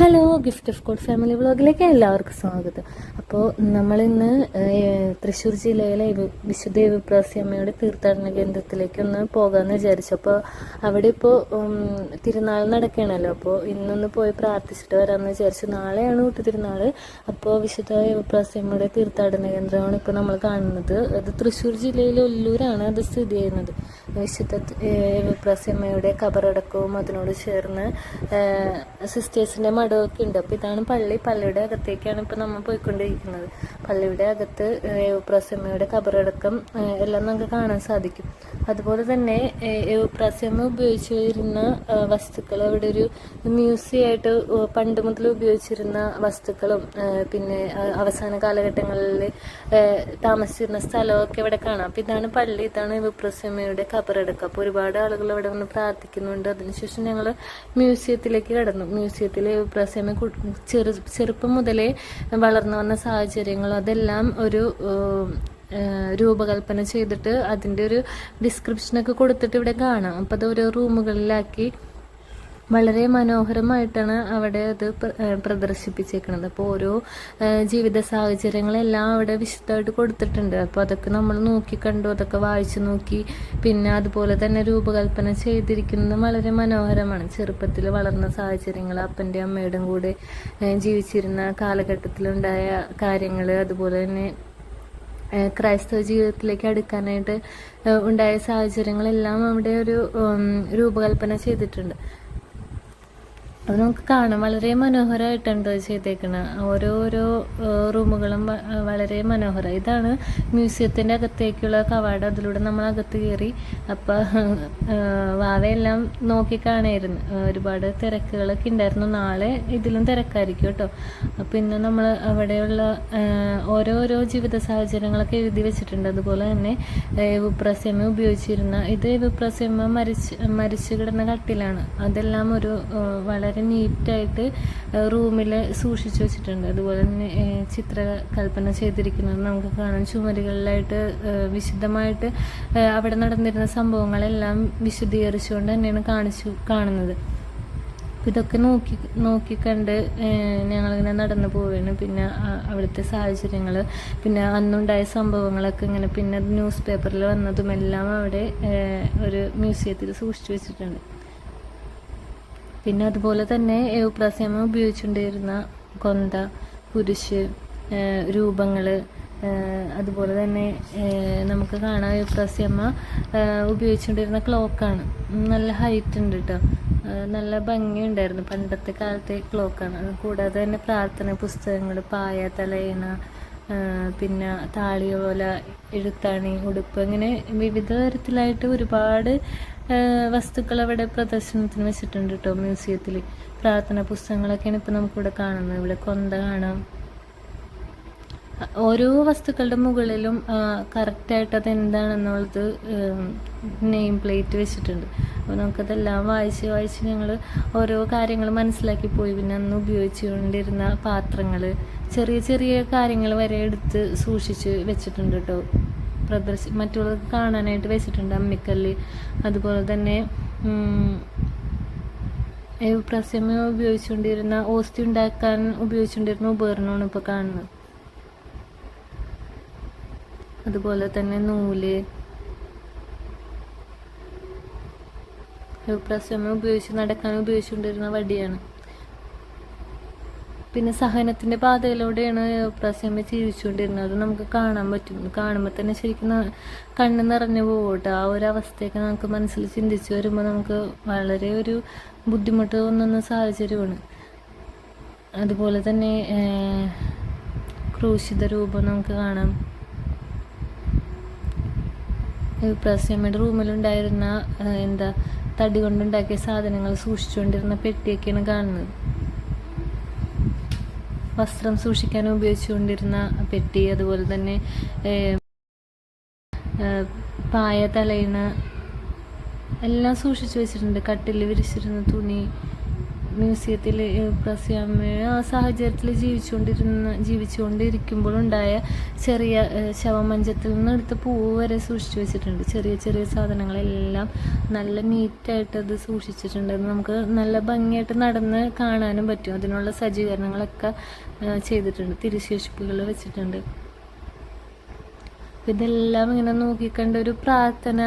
Hello gift of god family വ്ളോഗിലേക്ക് എല്ലാവർക്കും സ്വാഗതം. അപ്പോൾ നമ്മളിന്ന് തൃശ്ശൂർ ജില്ലയിലെ വിശുദ്ധ വിപ്രാസിയമ്മയുടെ തീർത്ഥാടന കേന്ദ്രത്തിലേക്ക് ഒന്ന് പോകാമെന്ന് വിചാരിച്ചു. അപ്പോൾ അവിടെ ഇപ്പോൾ തിരുനാൾ നടക്കുകയാണല്ലോ. അപ്പോൾ ഇന്നൊന്ന് പോയി പ്രാർത്ഥിച്ചിട്ട് വരാമെന്ന് വിചാരിച്ചു. നാളെയാണ് കൂട്ടി തിരുനാൾ അപ്പോൾ വിശുദ്ധ വിപ്രാസിയമ്മയുടെ തീർത്ഥാടന കേന്ദ്രമാണ് ഇപ്പോൾ നമ്മൾ കാണുന്നത്. അത് തൃശ്ശൂർ ജില്ലയിലെ ഒല്ലൂരാണ് അത് സ്ഥിതി ചെയ്യുന്നത്. വിശുദ്ധ വിപ്രാസിയമ്മയുടെ കബറടക്കവും അതിനോട് ചേർന്ന് സിസ്റ്റേഴ്സിന്റെ മഠമൊക്കെ ഉണ്ട്. അപ്പോൾ ഇതാണ് പള്ളി. പള്ളിയുടെ അകത്തേക്കാണ് ഇപ്പോൾ നമ്മൾ പോയിക്കൊണ്ടിരിക്കുന്നത്. പള്ളിയുടെ അകത്ത് യുപ്രാസ്യമ്മയുടെ കബറടക്കം എല്ലാം നമുക്ക് കാണാൻ സാധിക്കും. അതുപോലെ തന്നെ യുപ്രാസ്യമ്മ ഉപയോഗിച്ചു വരുന്ന വസ്തുക്കൾ അവിടെ ഒരു മ്യൂസിയം ആയിട്ട് പണ്ട് മുതൽ ഉപയോഗിച്ചിരുന്ന വസ്തുക്കളും പിന്നെ അവസാന കാലഘട്ടങ്ങളിൽ താമസിച്ചിരുന്ന സ്ഥലമൊക്കെ ഇവിടെ കാണാം. അപ്പോൾ ഇതാണ് പള്ളി ഇതാണ് വിപ്രസ്യമ്മയുടെ കബറടക്കം. അപ്പോൾ ഒരുപാട് ആളുകൾ അവിടെ വന്ന് പ്രാർത്ഥിക്കുന്നുണ്ട്. അതിനുശേഷം ഞങ്ങൾ മ്യൂസിയത്തിലേക്ക് കടന്നു. മ്യൂസിയത്തിലെ മ്യൂസിയത്തിൽ വിപ്രസ്യമ്മ ചെറു ചെറുപ്പം മുതലേ വളർന്നു വന്ന സാഹചര്യങ്ങളും അതെല്ലാം ഒരു രൂപകൽപ്പന ചെയ്തിട്ട് അതിന്റെ ഒരു ഡിസ്ക്രിപ്ഷനൊക്കെ കൊടുത്തിട്ട് ഇവിടെ കാണാം. അപ്പോൾ അത് ഓരോ റൂമുകളിലാക്കി വളരെ മനോഹരമായിട്ടാണ് അവിടെ അത് പ്ര- പ്രദർശിപ്പിച്ചേക്കുന്നത് അപ്പോൾ ഓരോ ജീവിത സാഹചര്യങ്ങളെല്ലാം അവിടെ വിശദമായിട്ട് കൊടുത്തിട്ടുണ്ട്. അപ്പോൾ അതൊക്കെ നമ്മൾ നോക്കി കണ്ടു അതൊക്കെ വായിച്ചു നോക്കി പിന്നെ അതുപോലെ തന്നെ രൂപകൽപ്പന ചെയ്തിരിക്കുന്നത് വളരെ മനോഹരമാണ്. ചെറുപ്പത്തിൽ വളർന്ന സാഹചര്യങ്ങൾ അപ്പന്റെ അമ്മയുടെയും കൂടെ ജീവിച്ചിരുന്ന കാലഘട്ടത്തിലുണ്ടായ കാര്യങ്ങൾ അതുപോലെ തന്നെ ക്രൈസ്തവ ജീവിതത്തിലേക്ക് അടുക്കാനായിട്ട് ഉണ്ടായ സാഹചര്യങ്ങളെല്ലാം അവിടെ ഒരു രൂപകൽപ്പന ചെയ്തിട്ടുണ്ട്. അത് നമുക്ക് കാണാൻ വളരെ മനോഹരമായിട്ടുണ്ട് അത് ചെയ്തേക്കണത് ഓരോരോ റൂമുകളും വളരെ മനോഹരം. ഇതാണ് മ്യൂസിയത്തിന്റെ അകത്തേക്കുള്ള കവാടം. അതിലൂടെ നമ്മൾ അകത്ത് കയറി അപ്പം വാവയെല്ലാം നോക്കി കാണായിരുന്നു. ഒരുപാട് തിരക്കുകളൊക്കെ ഉണ്ടായിരുന്നു. നാളെ ഇതിലും തിരക്കായിരിക്കും കേട്ടോ. അപ്പം ഇന്ന് നമ്മൾ അവിടെയുള്ള ഓരോരോ ജീവിത സാഹചര്യങ്ങളൊക്കെ എഴുതി വെച്ചിട്ടുണ്ട്. അതുപോലെ തന്നെ വിപ്രസ്യമ്മ ഉപയോഗിച്ചിരുന്ന ഇത് വിപ്രസ്യമ്മ മരിച്ച് മരിച്ചു കിടന്ന കട്ടിലാണ്. അതെല്ലാം ഒരു ഏഹ്, വളരെ നീറ്റായിട്ട് റൂമിൽ സൂക്ഷിച്ചു വെച്ചിട്ടുണ്ട്. അതുപോലെ തന്നെ ചിത്രകൽപ്പന ചെയ്തിരിക്കുന്നത് നമുക്ക് കാണാൻ ചുമരുകളിലായിട്ട് വിശുദ്ധമായിട്ട് അവിടെ നടന്നിരുന്ന സംഭവങ്ങളെല്ലാം വിശദീകരിച്ചുകൊണ്ട് തന്നെയാണ് കാണിച്ചു കാണുന്നത്. ഇതൊക്കെ നോക്കി നോക്കിക്കണ്ട് ഞങ്ങളിങ്ങനെ നടന്നു പോവുകയാണ്. പിന്നെ അവിടുത്തെ സാഹചര്യങ്ങൾ പിന്നെ അന്നുണ്ടായ സംഭവങ്ങളൊക്കെ ഇങ്ങനെ പിന്നെ ന്യൂസ് പേപ്പറിൽ വന്നതും എല്ലാം അവിടെ ഒരു മ്യൂസിയത്തിൽ സൂക്ഷിച്ചു വെച്ചിട്ടുണ്ട്. പിന്നെ അതുപോലെ തന്നെ എവുപ്രാസ്യമ ഉപയോഗിച്ചുകൊണ്ടിരുന്ന കൊന്ത കുരിശ് രൂപങ്ങൾ അതുപോലെ തന്നെ നമുക്ക് കാണാം യുപ്രാസ്യമ്മ ഏഹ്, ഉപയോഗിച്ചുകൊണ്ടിരുന്ന ക്ലോക്കാണ്. നല്ല ഹൈറ്റ് ഉണ്ട് കേട്ടോ നല്ല ഭംഗിയുണ്ടായിരുന്നു പണ്ടത്തെ കാലത്തെ ക്ലോക്കാണ്. കൂടാതെ തന്നെ പ്രാർത്ഥന പുസ്തകങ്ങൾ പായ തലയിണ പിന്നെ താളിയോല എഴുത്താണി ഉടുപ്പ് അങ്ങനെ വിവിധ തരത്തിലായിട്ട് ഒരുപാട് വസ്തുക്കൾ അവിടെ പ്രദർശനത്തിന് വെച്ചിട്ടുണ്ട് കേട്ടോ മ്യൂസിയത്തിൽ പ്രാർത്ഥന പുസ്തകങ്ങളൊക്കെയാണ് ഇപ്പം നമുക്കിവിടെ കാണുന്നത്. ഇവിടെ കൊന്ത കാണാം. ഓരോ വസ്തുക്കളുടെ മുകളിലും കറക്റ്റായിട്ട് അത് എന്താണെന്നുള്ളത് നെയിം പ്ലേറ്റ് വെച്ചിട്ടുണ്ട്. അപ്പോൾ നമുക്കതെല്ലാം വായിച്ച് വായിച്ച് ഞങ്ങൾ ഓരോ കാര്യങ്ങൾ മനസ്സിലാക്കി പോയി. പിന്നെ അന്ന് ഉപയോഗിച്ചുകൊണ്ടിരുന്ന പാത്രങ്ങൾ ചെറിയ ചെറിയ കാര്യങ്ങൾ വരെ എടുത്ത് സൂക്ഷിച്ച് വെച്ചിട്ടുണ്ട് കേട്ടോ പ്രദർശി മറ്റുള്ളവർക്ക് കാണാനായിട്ട് വെച്ചിട്ടുണ്ട് അമ്മിക്കല്ല്. അതുപോലെ തന്നെ പ്രസമ ഉപയോഗിച്ചുകൊണ്ടിരുന്ന ഓസ്തി ഉണ്ടാക്കാൻ ഉപയോഗിച്ചുകൊണ്ടിരുന്ന ഉപകരണമാണ് ഇപ്പോൾ കാണുന്നത്. അതുപോലെ തന്നെ നൂൽ. പ്രസമ ഉപയോഗിച്ച് നടക്കാൻ ഉപയോഗിച്ചുകൊണ്ടിരുന്ന വടിയാണ്. പിന്നെ സഹനത്തിന്റെ പാതയിലൂടെയാണ് പ്രാവശ്യം ജീവിച്ചുകൊണ്ടിരുന്നത്. അത് നമുക്ക് കാണാൻ പറ്റും. കാണുമ്പോൾ തന്നെ ശരിക്കും കണ്ണു നിറഞ്ഞു പോകട്ടെ ആ ഒരു അവസ്ഥയൊക്കെ നമുക്ക് മനസ്സിൽ ചിന്തിച്ച് വരുമ്പോൾ നമുക്ക് വളരെ ഒരു ബുദ്ധിമുട്ട് തോന്നുന്ന സാഹചര്യമാണ്. അതുപോലെ തന്നെ ക്രൂശിത രൂപം നമുക്ക് കാണാം. പ്രാവശ്യമ്മയുടെ റൂമിലുണ്ടായിരുന്ന എന്താ തടി കൊണ്ടുണ്ടാക്കിയ സാധനങ്ങൾ സൂക്ഷിച്ചുകൊണ്ടിരുന്ന പെട്ടിയൊക്കെയാണ് കാണുന്നത്. വസ്ത്രം സൂക്ഷിക്കാൻ ഉപയോഗിച്ചുകൊണ്ടിരുന്ന പെട്ടി അതുപോലെ തന്നെ പായ തലയിണ എല്ലാം സൂക്ഷിച്ചു വെച്ചിട്ടുണ്ട്. കട്ടിൽ വിരിച്ചിരുന്ന തുണി മ്യൂസിയത്തിൽ പ്രസ്യാമ്മ ആ സാഹചര്യത്തിൽ ജീവിച്ചുകൊണ്ടിരുന്ന ജീവിച്ചുകൊണ്ടിരിക്കുമ്പോഴുണ്ടായ ചെറിയ ശവമഞ്ചത്തിൽ നിന്ന് എടുത്ത പൂവ് വരെ സൂക്ഷിച്ചു വെച്ചിട്ടുണ്ട്. ചെറിയ ചെറിയ സാധനങ്ങളെല്ലാം നല്ല നീറ്റായിട്ട് അത് സൂക്ഷിച്ചിട്ടുണ്ട്. നമുക്ക് നല്ല ഭംഗിയായിട്ട് നടന്ന് കാണാനും പറ്റും. അതിനുള്ള സജ്ജീകരണങ്ങളൊക്കെ ചെയ്തിട്ടുണ്ട്. തിരുശേഷിപ്പുകൾ വെച്ചിട്ടുണ്ട്. ഇതെല്ലാം ഇങ്ങനെ നോക്കിക്കണ്ട ഒരു പ്രാർത്ഥന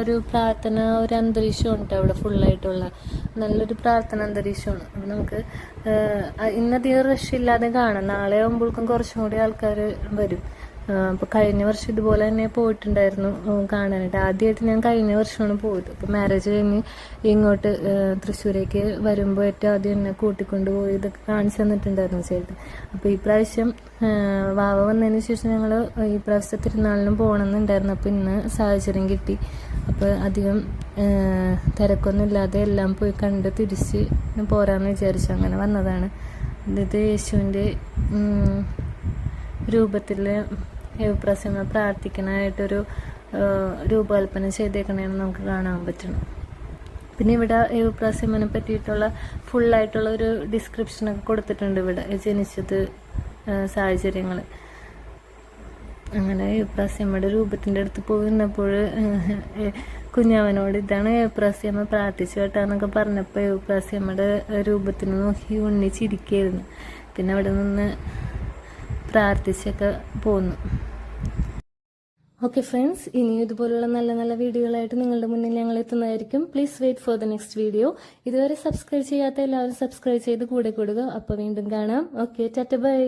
ഒരു പ്രാർത്ഥന ഒരു അന്തരീക്ഷമാണ് കേട്ടോ അവിടെ ഫുള്ളായിട്ടുള്ള നല്ലൊരു പ്രാർത്ഥന അന്തരീക്ഷമാണ്. അപ്പൊ നമുക്ക് ഇന്നധികം റഷ് ഇല്ലാതെ കാണാം. നാളെ ആകുമ്പോഴേക്കും കുറച്ചും കൂടി ആൾക്കാർ വരും. അപ്പൊ കഴിഞ്ഞ വർഷം ഇതുപോലെ തന്നെ പോയിട്ടുണ്ടായിരുന്നു കാണാനായിട്ട്. ആദ്യമായിട്ട് ഞാൻ കഴിഞ്ഞ വർഷമാണ് പോയത്. അപ്പൊ മാരേജ് കഴിഞ്ഞ് ഇങ്ങോട്ട് തൃശ്ശൂരേക്ക് വരുമ്പോൾ ഏറ്റവും ആദ്യം എന്നെ കൂട്ടിക്കൊണ്ട് പോയി ഇതൊക്കെ കാണിച്ചു തന്നിട്ടുണ്ടായിരുന്നു ചേട്ടൻ. അപ്പൊ ഈ പ്രാവശ്യം വാവ വന്നതിന് ശേഷം ഞങ്ങൾ ഈ പ്രാവശ്യത്തെ തിരുനാളിനും പോകണമെന്നുണ്ടായിരുന്നു. അപ്പോൾ ഇന്ന് സാഹചര്യം കിട്ടി. അപ്പോൾ അധികം തിരക്കൊന്നും ഇല്ലാതെ എല്ലാം പോയി കണ്ട് തിരിച്ച് പോരാന്ന് വിചാരിച്ചു. അങ്ങനെ വന്നതാണ്. ഇത് യേശുവിന്റെ രൂപത്തിൽ പ്രസംഗം പ്രാർത്ഥിക്കാനായിട്ടൊരു രൂപകൽപ്പന ചെയ്തേക്കണേന്ന് നമുക്ക് കാണാൻ പറ്റണം പിന്നെ ഇവിടെ യുപ്രാസ്യമനെ പറ്റിയിട്ടുള്ള ഫുള്ളായിട്ടുള്ള ഒരു ഡിസ്ക്രിപ്ഷനൊക്കെ കൊടുത്തിട്ടുണ്ട് ഇവിടെ ജനിച്ചത് സാഹചര്യങ്ങൾ അങ്ങനെ യുപ്രാസ്യമ്മയുടെ രൂപത്തിന്റെ അടുത്ത് പോയി നിന്നപ്പോൾ കുഞ്ഞാവനോട് ഇതാണ് യുപ്രാസ്യമ്മ പ്രാർത്ഥിച്ചു കേട്ടാന്നൊക്കെ പറഞ്ഞപ്പോൾ യുപ്രാസ്യമ്മയുടെ രൂപത്തിന് നോക്കി ഉണ്ണിച്ചിരിക്കുകയായിരുന്നു. പിന്നെ അവിടെ നിന്ന് പ്രാർത്ഥിച്ചൊക്കെ പോന്നു. ഓക്കെ ഫ്രണ്ട്സ് ഇനിയും ഇതുപോലുള്ള നല്ല നല്ല വീഡിയോകളായിട്ട് നിങ്ങളുടെ മുന്നിൽ ഞങ്ങൾ എത്തുന്നതായിരിക്കും. Please wait for the next video ഇതുവരെ സബ്സ്ക്രൈബ് ചെയ്യാത്ത എല്ലാവരും സബ്സ്ക്രൈബ് ചെയ്ത് കൂടെ കൂടുക. അപ്പോൾ വീണ്ടും കാണാം. Okay Tata by